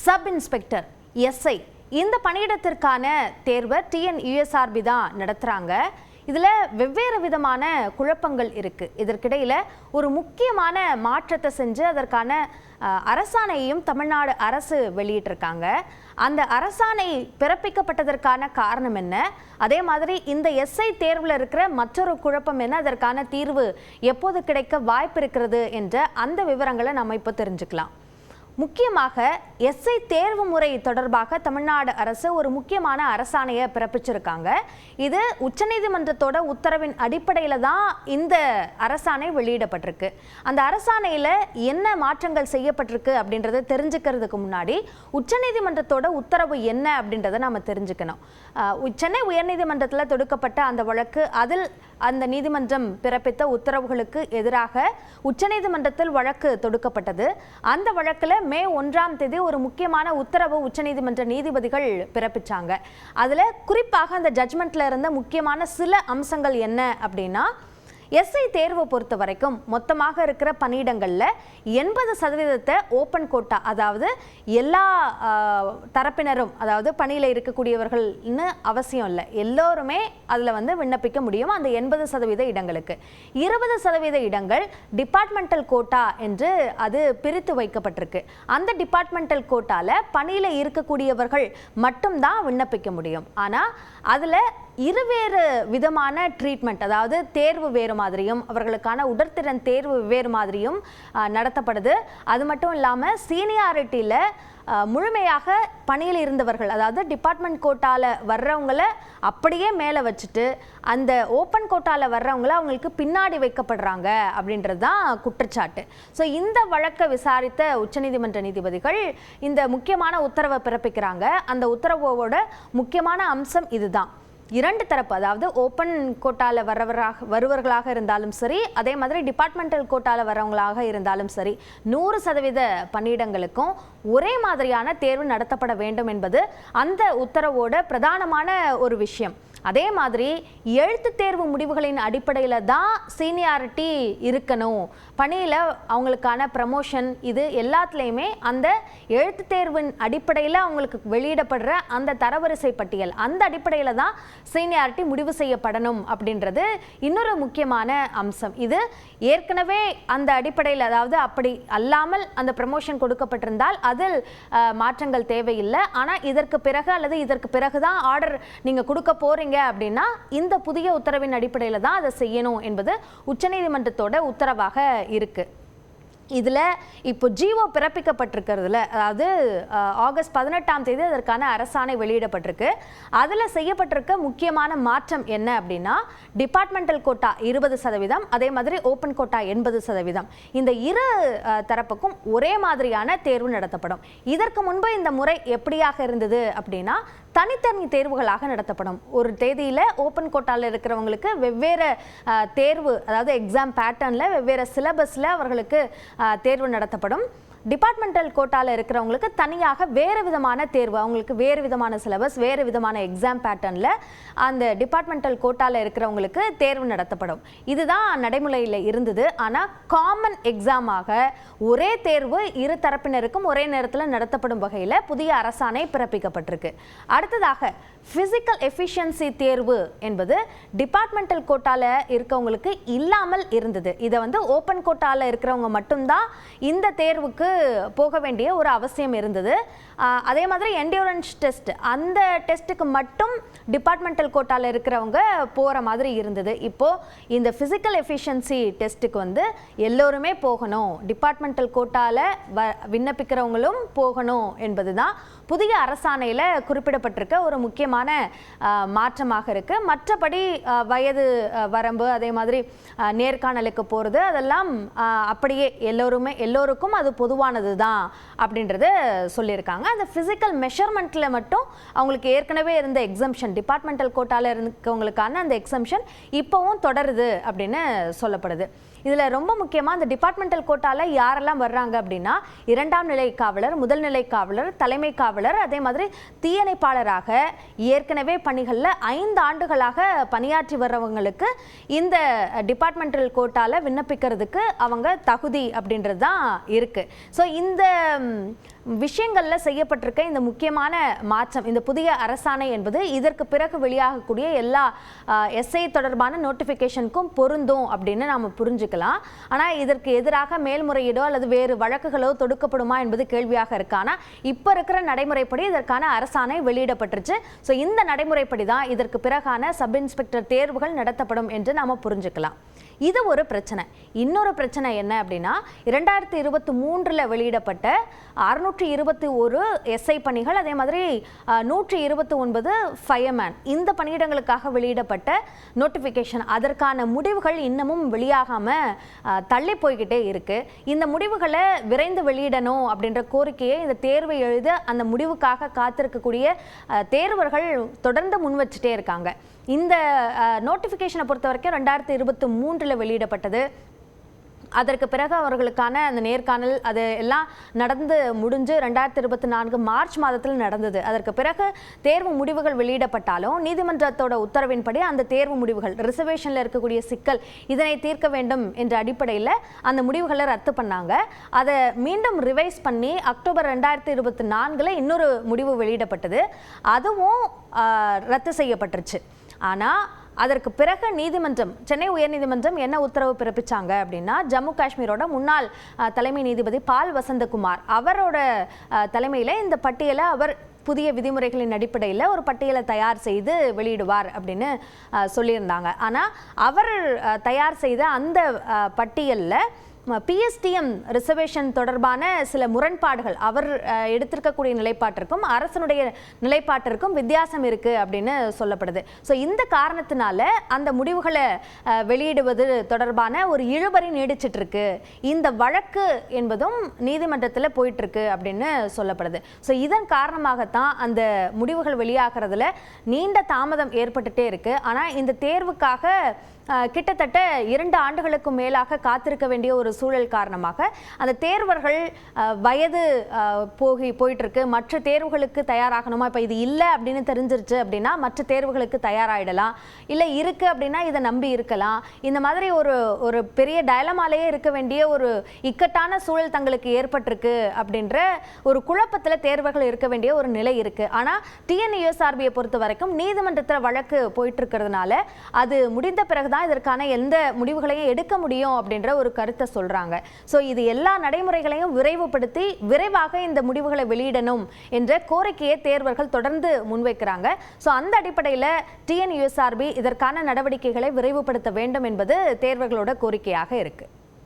Sub inspector SI. இந்த பணியிடத்திற்கான தேர்வை TNUSRB தான் நடத்துகிறாங்க இதில் வெவ்வேறு விதமான குழப்பங்கள் இருக்குது இதற்கிடையில் ஒரு முக்கியமான மாற்றத்தை செஞ்சு அதற்கான அரசாணையையும் தமிழ்நாடு அரசு வெளியிட்டிருக்காங்க. அந்த அரசாணை பிறப்பிக்கப்பட்டதற்கான காரணம் என்ன? அதே மாதிரி இந்த எஸ்ஐ தேர்வில் இருக்கிற மற்றொரு குழப்பம் என்ன? அதற்கான தீர்வு எப்போது கிடைக்க வாய்ப்பு இருக்கிறது? என்ற அந்த விவரங்களை நம்ம இப்போ தெரிஞ்சுக்கலாம். முக்கியமாக எஸ்ஐ தேர்வு முறை தொடர்பாக தமிழ்நாடு அரசு ஒரு முக்கியமான அரசாணையை பிறப்பிச்சிருக்காங்க. இது உச்சநீதிமன்றத்தோட உத்தரவின் அடிப்படையில் தான் இந்த அரசாணை வெளியிடப்பட்டிருக்கு. அந்த அரசாணையில் என்ன மாற்றங்கள் செய்யப்பட்டிருக்கு அப்படின்றத தெரிஞ்சுக்கிறதுக்கு முன்னாடி உச்சநீதிமன்றத்தோட உத்தரவு என்ன அப்படின்றத நம்ம தெரிஞ்சுக்கணும். சென்னை உயர்நீதிமன்றத்தில் தொடுக்கப்பட்ட அந்த வழக்கு அதில் அந்த நீதிமன்றம் பிறப்பித்த உத்தரவுகளுக்கு எதிராக உச்சநீதிமன்றத்தில் வழக்கு தொடுக்கப்பட்டது. அந்த வழக்கில் மே ஒன்றாம் தேதி ஒரு முக்கியமான உத்தரவு உச்சநீதிமன்ற நீதிபதிகள் பிறப்பிச்சாங்க. அதில் குறிப்பாக அந்த ஜட்மெண்ட்டில் இருந்த முக்கியமான சில அம்சங்கள் என்ன அப்படின்னா எஸ்ஐ தேர்வை பொறுத்த வரைக்கும் மொத்தமாக இருக்கிற பணியிடங்களில் எண்பது சதவீதத்தை ஓப்பன் கோட்டா அதாவது எல்லா தரப்பினரும் அதாவது பணியில் இருக்கக்கூடியவர்கள்னு அவசியம் இல்லை. எல்லோருமே அதில் வந்து விண்ணப்பிக்க முடியும் அந்த எண்பது சதவீத இடங்களுக்கு. இருபது சதவீத இடங்கள் டிபார்ட்மெண்டல் கோட்டா என்று அது பிரித்து வைக்கப்பட்டிருக்கு. அந்த டிபார்ட்மெண்டல் கோட்டாவில் பணியில் இருக்கக்கூடியவர்கள் மட்டும்தான் விண்ணப்பிக்க முடியும். ஆனால் அதில் இருவேறு விதமான ட்ரீட்மெண்ட் அதாவது தேர்வு வேறு மாதிரியும் அவர்களுக்கான உடற்திறன் தேர்வு வேறு மாதிரியும் நடத்தப்படுது. அது மட்டும் இல்லாமல் சீனியாரிட்டியில் முழுமையாக பணியில் இருந்தவர்கள் அதாவது டிபார்ட்மெண்ட் கோட்டால வர்றவங்கள அப்படியே மேலே வச்சுட்டு அந்த ஓப்பன் கோட்டால வர்றவங்கள அவங்களுக்கு பின்னாடி வைக்கப்படுறாங்க அப்படின்றது தான் குற்றச்சாட்டு. ஸோ இந்த வழக்கை விசாரித்த உச்சநீதிமன்ற நீதிபதிகள் இந்த முக்கியமான உத்தரவை பிறப்பிக்கிறாங்க. அந்த உத்தரவோட முக்கியமான அம்சம் இதுதான். இரண்டு தரப்பு அதாவது ஓப்பன் கோட்டால வரவராக வருவர்களாக இருந்தாலும் சரி அதே மாதிரி டிபார்ட்மெண்டல் கோட்டால வரவங்களாக இருந்தாலும் சரி நூறு சதவீத பணியிடங்களுக்கும் ஒரே மாதிரியான தேர்வு நடத்தப்பட வேண்டும் என்பது அந்த உத்தரவோட பிரதானமான ஒரு விஷயம். அதே மாதிரி எழுத்து தேர்வு முடிவுகளின் அடிப்படையில் தான் சீனியாரிட்டி இருக்கணும். பணியில் அவங்களுக்கான ப்ரமோஷன் இது எல்லாத்துலேயுமே அந்த எழுத்து தேர்வின் அடிப்படையில் அவங்களுக்கு வெளியிடப்படுற அந்த தரவரிசை பட்டியல். அந்த அடிப்படையில் தான் சீனியாரிட்டி முடிவு செய்யப்படணும் அப்படின்றது இன்னொரு முக்கியமான அம்சம். இது ஏற்கனவே அந்த அடிப்படையில் அதாவது அப்படி அல்லாமல் அந்த ப்ரமோஷன் கொடுக்கப்பட்டிருந்தால் அதில் மாற்றங்கள் தேவையில்லை. ஆனால் இதற்கு பிறகு அல்லது இதற்கு பிறகு தான் ஆர்டர் நீங்கள் கொடுக்க போகிறீங்க போறீங்க அப்படின்னா இந்த புதிய உத்தரவின் அடிப்படையில் தான் அதை செய்யணும் என்பது உச்சநீதிமன்றத்தோட உத்தரவாக இருக்கு. இதில் இப்போ ஜிஓ பிறப்பிக்கப்பட்டிருக்கிறதுல அதாவது ஆகஸ்ட் பதினெட்டாம் தேதி அதற்கான அரசாணை வெளியிடப்பட்டிருக்கு. அதில் செய்யப்பட்டிருக்க முக்கியமான மாற்றம் என்ன அப்படின்னா டிபார்ட்மெண்டல் கோட்டா இருபது சதவீதம் அதே மாதிரி ஓப்பன் கோட்டா எண்பது சதவீதம். இந்த இரு தரப்புக்கும் ஒரே மாதிரியான தேர்வு நடத்தப்படும். இதற்கு முன்பு இந்த முறை எப்படியாக இருந்தது அப்படின்னா தனித்தனி தேர்வுகளாக நடத்தப்படும். ஒரு தேதியில் ஓப்பன் கோட்டாவில் இருக்கிறவங்களுக்கு வெவ்வேறு தேர்வு அதாவது எக்ஸாம் பேட்டர்னில் வெவ்வேறு சிலபஸில் அவர்களுக்கு தேர்வு நடத்தப்படும். டிபார்ட்மெண்டல் கோட்டாவில் இருக்கிறவங்களுக்கு தனியாக வேறு விதமான தேர்வு அவங்களுக்கு வேறு விதமான சிலபஸ் வேறு விதமான எக்ஸாம் பேட்டர்னில் அந்த டிபார்ட்மெண்டல் கோட்டாவில் இருக்கிறவங்களுக்கு தேர்வு நடத்தப்படும். இதுதான் நடைமுறையில் இருந்தது. ஆனால் காமன் எக்ஸாமாக ஒரே தேர்வு இரு தரப்பினருக்கும் ஒரே நேரத்தில் நடத்தப்படும் வகையில் புதிய அரசாணை பிறப்பிக்கப்பட்டிருக்கு. அடுத்ததாக ஃபிசிக்கல் எஃபிஷியன்சி தேர்வு என்பது டிபார்ட்மெண்டல் கோட்டாவில் இருக்கவங்களுக்கு இல்லாமல் இருந்தது. இதை வந்து ஓப்பன் கோட்டாவில் இருக்கிறவங்க மட்டும்தான் இந்த தேர்வுக்கு போக வேண்டிய ஒரு அவசியம் இருந்தது. அதே மாதிரி என்டியூரன்ஸ் டெஸ்ட் அந்த டெஸ்ட்டுக்கு மட்டும் டிபார்ட்மெண்டல் கோட்டாவில் இருக்கிறவங்க போகிற மாதிரி இருந்தது. இப்போ இந்த ஃபிசிக்கல் எஃபிஷியன்சி டெஸ்ட்டுக்கு வந்து எல்லோருமே போகணும். டிபார்ட்மெண்டல் கோட்டால வ விண்ணப்பிக்கிறவங்களும் போகணும் என்பது தான் புதிய அரசாணையில் குறிப்பிடப்பட்டிருக்க ஒரு முக்கியமான மாற்றமாக இருக்கு. மற்றபடி வயது வரம்பு அதே மாதிரி நேர்காணலுக்கு போகிறது அதெல்லாம் அப்படியே எல்லோருமே எல்லோருக்கும் அது பொதுவாக பொதுவானது தான் அப்படின்றத சொல்லியிருக்காங்க. அந்த ஃபிசிக்கல் மெஷர்மெண்ட்டில் மட்டும் அவங்களுக்கு ஏற்கனவே இருந்த எக்ஸம்ஷன் டிபார்ட்மெண்டல் கோட்டாவில் இருக்கவங்களுக்கான அந்த எக்ஸம்ஷன் இப்போவும் தொடருது அப்படின்னு சொல்லப்படுது. இதில் ரொம்ப முக்கியமாக அந்த டிபார்ட்மெண்டல் கோட்டால யாரெல்லாம் வர்றாங்க அப்படின்னா இரண்டாம் நிலை காவலர் முதல் நிலை காவலர் தலைமை காவலர் அதே மாதிரி தீயணைப்பாளராக ஏற்கனவே பணிகளில் ஐந்து ஆண்டுகளாக பணியாற்றி வர்றவங்களுக்கு இந்த டிபார்ட்மெண்டல் கோட்டாவில் விண்ணப்பிக்கிறதுக்கு அவங்க தகுதி அப்படின்றது தான் இருக்குது ஸோ இந்த விஷயங்களில் செய்யப்பட்டிருக்க இந்த முக்கியமான மாற்றம் இந்த புதிய அரசாணை என்பது இதற்கு பிறகு வெளியாகக்கூடிய எல்லா எஸ்ஐ தொடர்பான நோட்டிஃபிகேஷனுக்கும் பொருந்தும் அப்படின்னு நாம் புரிஞ்சுக்கலாம் ஆனா இதற்கு எதிராக மேல்முறையீடோ அல்லது வேறு வழக்குகளோ தொடுக்கப்படுமா என்பது கேள்வியாக இருக்கு. ஆனா இப்ப இருக்கிற நடைமுறைப்படி இதற்கான அரசாணை வெளியிடப்பட்டுருச்சு. ஸோ இந்த நடைமுறைப்படி தான் இதற்கு பிறகான சப் இன்ஸ்பெக்டர் தேர்வுகள் நடத்தப்படும் என்று நாம புரிஞ்சுக்கலாம். இது ஒரு பிரச்சனை. இன்னொரு பிரச்சனை என்ன அப்படின்னா இரண்டாயிரத்தி இருபத்தி மூன்றில் வெளியிடப்பட்ட அறுநூற்றி இருபத்தி ஒரு எஸ்ஐ பணிகள் அதே மாதிரி நூற்றி இருபத்தி ஒன்பது ஃபயர்மேன். இந்த பணியிடங்களுக்காக வெளியிடப்பட்ட நோட்டிஃபிகேஷன். அதற்கான முடிவுகள் இன்னமும் வெளியாகாமல் தள்ளி போய்கிட்டே இருக்குது இந்த முடிவுகளை விரைந்து வெளியிடணும் அப்படின்ற கோரிக்கையை இந்த தேர்வை எழுத அந்த முடிவுக்காக காத்திருக்கக்கூடிய தேர்வர்கள் தொடர்ந்து முன் வச்சுட்டே இருக்காங்க. இந்த நோட்டிஃபிகேஷனை பொறுத்த வரைக்கும் ரெண்டாயிரத்தி இருபத்தி மூன்றில் வெளியிடப்பட்டது. அதற்கு பிறகு அவர்களுக்கான அந்த நேர்காணல் அது எல்லாம் நடந்து முடிஞ்சு ரெண்டாயிரத்தி இருபத்தி நான்கு மார்ச் மாதத்தில் நடந்தது. அதற்கு பிறகு தேர்வு முடிவுகள் வெளியிடப்பட்டாலும் நீதிமன்றத்தோட உத்தரவின்படி அந்த தேர்வு முடிவுகள் ரிசர்வேஷனில் இருக்கக்கூடிய சிக்கல் இதனை தீர்க்க வேண்டும் என்ற அடிப்படையில் அந்த முடிவுகளை ரத்து பண்ணாங்க. அதை மீண்டும் ரிவைஸ் பண்ணி அக்டோபர் ரெண்டாயிரத்தி இருபத்தி நான்கில் இன்னொரு முடிவு வெளியிடப்பட்டது. அதுவும் ரத்து செய்யப்பட்டுருச்சு. ஆனால் அதற்கு பிறகு நீதிமன்றம் சென்னை உயர்நீதிமன்றம் என்ன உத்தரவு பிறப்பிச்சாங்க அப்படின்னா ஜம்மு காஷ்மீரோட முன்னாள் தலைமை நீதிபதி பால் வசந்தகுமார் அவரோட தலைமையில் இந்த பட்டியலை அவர் புதிய விதிமுறைகளின் அடிப்படையில் ஒரு பட்டியலை தயார் செய்து வெளியிடுவார் அப்படின்னு சொல்லியிருந்தாங்க. ஆனால் அவர் தயார் செய்த அந்த பட்டியலில் பிஎஸ்டிஎம் ரிசர்வேஷன் தொடர்பான சில முரண்பாடுகள் அவர் எடுத்திருக்கக்கூடிய நிலைப்பாட்டிற்கும் அரசனுடைய நிலைப்பாட்டிற்கும் வித்தியாசம் இருக்கு அப்படின்னு சொல்லப்படுது. ஸோ இந்த காரணத்தினால அந்த முடிவுகளை வெளியிடுவது தொடர்பான ஒரு இழுபறி நீடிச்சிட்டு இருக்கு இந்த வழக்கு என்பதும் நீதிமன்றத்தில் போயிட்டு இருக்கு அப்படின்னு சொல்லப்படுது. ஸோ இதன் காரணமாகத்தான் அந்த முடிவுகள் வெளியாகிறதுல நீண்ட தாமதம் ஏற்பட்டுட்டே இருக்கு. ஆனால் இந்த தேர்வுக்காக கிட்டத்தட்ட இரண்டு ஆண்டுகளுக்கு மேலாக காத்திருக்க வேண்டிய ஒரு சூழல் காரணமாக அந்த தேர்வர்கள் வயது போகி போயிட்டு இருக்கு மற்ற தேர்வுகளுக்கு தயாராகணுமா? இப்போ இது இல்லை அப்படின்னு தெரிஞ்சிருச்சு அப்படின்னா மற்ற தேர்வுகளுக்கு தயாராகிடலாம் இல்லை இருக்கு அப்படின்னா இதை நம்பி இருக்கலாம். இந்த மாதிரி ஒரு ஒரு பெரிய டயலமாலேயே இருக்க வேண்டிய ஒரு இக்கட்டான சூழல் தங்களுக்கு ஏற்பட்டிருக்கு அப்படின்ற ஒரு குழப்பத்தில் தேர்வுகள் இருக்க வேண்டிய ஒரு நிலை இருக்கு. ஆனால் டிஎன்யூஎஸ்ஆர்பியை பொறுத்த வரைக்கும் நீதிமன்றத்தில் வழக்கு போயிட்டு இருக்கிறதுனால அது முடிந்த பிறகு தான் இதற்கான எந்த முடிவுகளையும் எடுக்க முடியும் அப்படின்ற ஒரு கருத்தை சொல்றாங்க. ஸோ இது எல்லா நடைமுறைகளையும் விரைவுபடுத்தி விரைவாக இந்த முடிவுகளை வெளியிடணும் என்ற கோரிக்கையை தேர்வர்கள் தொடர்ந்து முன்வைக்கிறாங்க. ஸோ அந்த அடிப்படையில் டிஎன்யூஎஸ்ஆர்பி இதற்கான நடவடிக்கைகளை விரைவுபடுத்த வேண்டும் என்பது தேர்வர்களோட கோரிக்கையாக இருக்குது